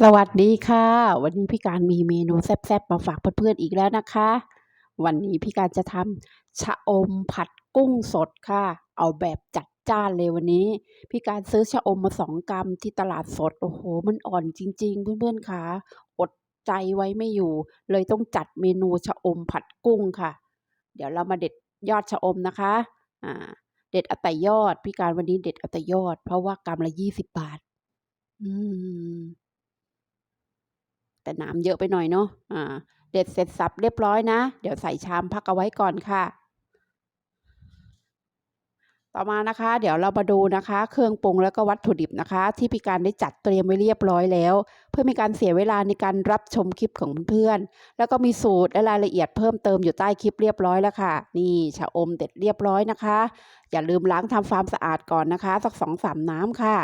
สวัสดีค่ะ วันนี้พี่การมีเมนูแซ่บๆมาฝากเพื่อนๆอีกแล้วนะคะ วันนี้พี่การจะทำชะอมผัดกุ้งสดค่ะ เอาแบบจัดจ้านเลยวันนี้ พี่การซื้อชะอมมาสองกรัมที่ตลาดสดโอ้โห มันอ่อนจริง ๆ เพื่อนๆค่ะอดใจไว้ไม่อยู่ เลยต้องจัดเมนูชะอมผัดกุ้งค่ะ เดี๋ยวเรามาเด็ดยอดชะอมนะคะอ่าเด็ดเอาแต่ยอด พี่การวันนี้เด็ดเอาแต่ยอด เพราะว่ากรัมละยี่สิบบาท อืม แต่น้ำเยอะไปหน่อยเนาะอ่าเด็ดเสร็จสับเรียบร้อยนะ เดี๋ยวใส่ชามพักเอาไว้ก่อนค่ะ ต่อมานะคะ เดี๋ยวเรามาดูนะคะ เครื่องปรุงแล้วก็วัตถุดิบนะคะ ที่พี่การได้จัดเตรียมไว้เรียบร้อยแล้ว เพื่อไม่การเสียเวลาในการรับชมคลิปของเพื่อนๆแล้วก็มีสูตรและรายละเอียดเพิ่มเติมอยู่ใต้คลิปเรียบร้อยแล้วค่ะ นี่ชะอมเด็ดเรียบร้อยนะคะ อย่าลืมล้างทำความสะอาดก่อนนะคะ สักสองสามน้ำค่ะ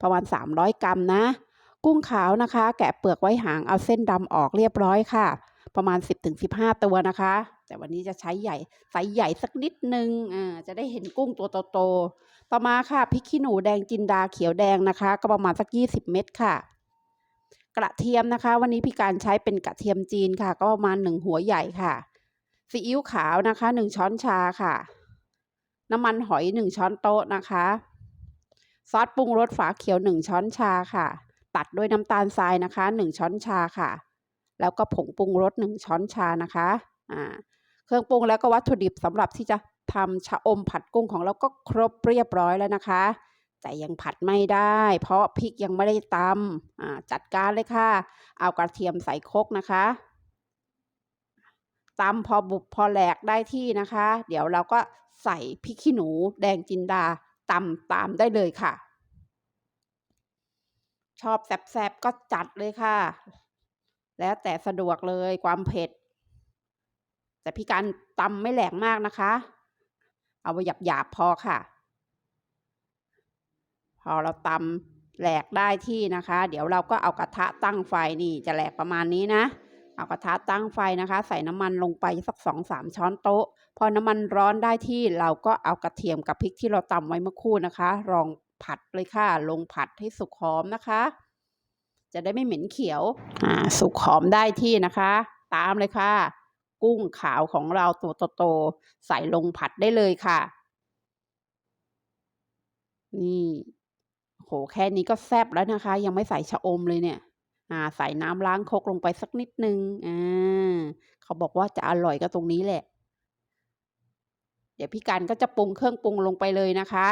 ประมาณ 300 กรัมนะ กุ้งขาวนะคะ แกะเปลือกไว้หางเอาเส้นดำออกเรียบร้อยค่ะ ประมาณ 10-15 ตัวนะคะ แต่วันนี้จะใช้ใหญ่ไซส์ใหญ่สักนิดนึงอ่าจะได้เห็นกุ้งตัวโตๆต่อมาค่ะพริกขี้หนูแดงจินดาเขียวแดงนะคะ ก็ประมาณสัก 20 เม็ดค่ะ กระเทียมนะคะ วันนี้พี่การใช้เป็นกระเทียมจีนค่ะ ก็ประมาณ1หัวใหญ่ค่ะซีอิ๊วขาวนะคะ1ช้อนชาค่ะ น้ำมันหอย1ช้อนโต๊ะนะคะ ซอสปรุงรสฝาเขียว1ช้อนชาค่ะ ตัดด้วยน้ำตาลทรายนะคะ 1 ช้อนชาค่ะ แล้วก็ผงปรุงรส1ช้อนชานะคะอ่าเครื่องปรุงแล้วก็วัตถุดิบสำหรับที่จะทำชะอมผัดกุ้งของเราก็ครบเรียบร้อยแล้วนะคะแต่ยังผัดไม่ได้ เพราะพริกยังไม่ได้ตำจัดการเลยค่ะ เอากระเทียมใส่คกนะคะตำพอบุบพอแหลกได้ที่นะคะ เดี๋ยวเราก็ใส่พริกขี้หนูแดงจินดาตำตามได้เลยค่ะ ชอบแซบๆก็จัดเลยค่ะ แล้วแต่สะดวกเลยความเผ็ด แต่พี่การตำไม่แหลกมากนะคะ เอาไปหยาบๆพอค่ะ พอเราตำแหลกได้ที่นะคะ เดี๋ยวเราก็เอากระทะตั้งไฟนี่ จะแหลกประมาณนี้นะเอากระทะตั้งไฟนะคะ ใส่น้ำมันลงไปสักสองสามช้อนโต๊ะ พอน้ำมันร้อนได้ที่เราก็เอากระเทียมกับพริกที่เราตำไว้เมื่อคู่นะคะลอง ผัดเลยค่ะ ลงผัดให้สุกหอมนะคะ จะได้ไม่เหม็นเขียว อ่า สุกหอมได้ที่นะคะ ตามเลยค่ะ กุ้งขาวของเราตัวโตๆใส่ลงผัดได้เลยค่ะ นี่โหแค่นี้ก็แซ่บแล้วนะคะ ยังไม่ใส่ชะอมเลยเนี่ยอ่าใส่น้ำล้างคกลงไปสักนิดนึงอ่าเขาบอกว่าจะอร่อยก็ตรงนี้แหละ เดี๋ยวพี่การก็จะปรุงเครื่องปรุงลงไปเลยนะคะ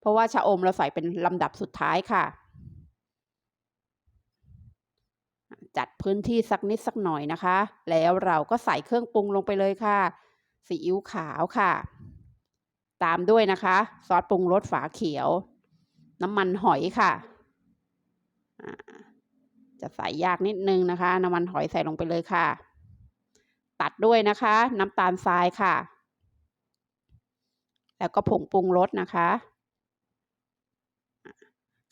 เพราะว่าชะอมเราใส่เป็นลำดับสุดท้ายค่ะ จัดพื้นที่สักนิดสักหน่อยนะคะ แล้วเราก็ใส่เครื่องปรุงลงไปเลยค่ะซีอิ๊วขาวค่ะ ตามด้วยนะคะ ซอสปรุงรสฝาเขียว น้ำมันหอยค่ะจะใส่ยากนิดนึงนะคะ น้ำมันหอยใส่ลงไปเลยค่ะ ตัดด้วยนะคะ น้ำตาลทรายค่ะ แล้วก็ผงปรุงรสนะคะ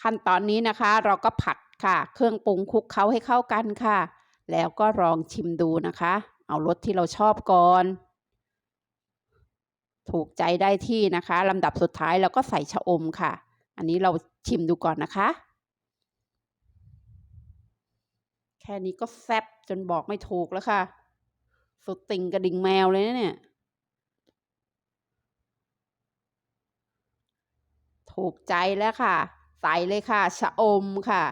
ขั้นตอนนี้นะคะเราก็ผัดค่ะ เครื่องปรุงคลุกเคล้าให้เข้ากันค่ะ แล้วก็ลองชิมดูนะคะ เอารสที่เราชอบก่อน ถูกใจได้ที่นะคะลำดับสุดท้ายเราก็ใส่ชะอมค่ะ อันนี้เราชิมดูก่อนนะคะแค่นี้ก็แซ่บจนบอกไม่ถูกแล้วค่ะ สุดติ่งกระดิ่งแมวเลยนะเนี่ย ถูกใจแล้วค่ะ ใส่เลยค่ะ ชะอมค่ะ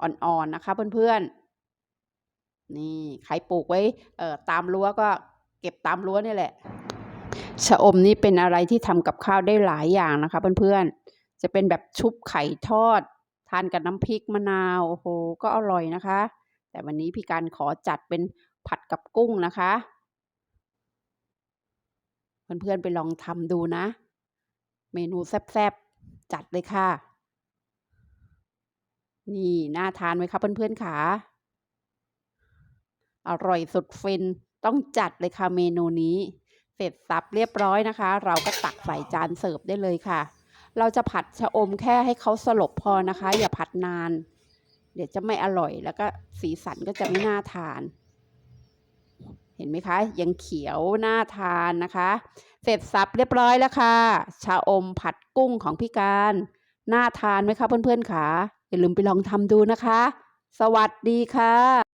อ่อนๆนะคะเพื่อนๆ นี่ใครปลูกไว้เอ่อตามรั้วก็เก็บตามรั้วนี่แหละ ชะอมนี่เป็นอะไรที่ทำกับข้าวได้หลายอย่างนะคะเพื่อนๆ จะเป็นแบบชุบไข่ทอด ทานกับน้ำพริกมะนาว โอ้โห ก็อร่อยนะคะ แต่วันนี้พี่การขอจัดเป็นผัดกับกุ้งนะคะ เพื่อนๆไปลองทำดูนะ เมนูแซ่บๆ จัดเลยค่ะ นี่น่าทานไหมคะเพื่อนๆค่ะอร่อยสุดฟินต้องจัดเลยค่ะเมนูนี้ เสร็จสับเรียบร้อยนะคะ เราก็ตักใส่จานเสิร์ฟได้เลยค่ะ เราจะผัดชะอมแค่ให้เขาสลบพอนะคะ อย่าผัดนาน เดี๋ยวจะไม่อร่อยแล้วก็สีสันก็จะไม่น่าทาน เห็นไหมคะ ยังเขียวน่าทานนะคะ เสร็จสับเรียบร้อยแล้วค่ะ ชาอมผัดกุ้งของพี่การน่าทานไหมคะเพื่อนๆค่ะอย่าลืมไปลองทำดูนะคะ สวัสดีค่ะ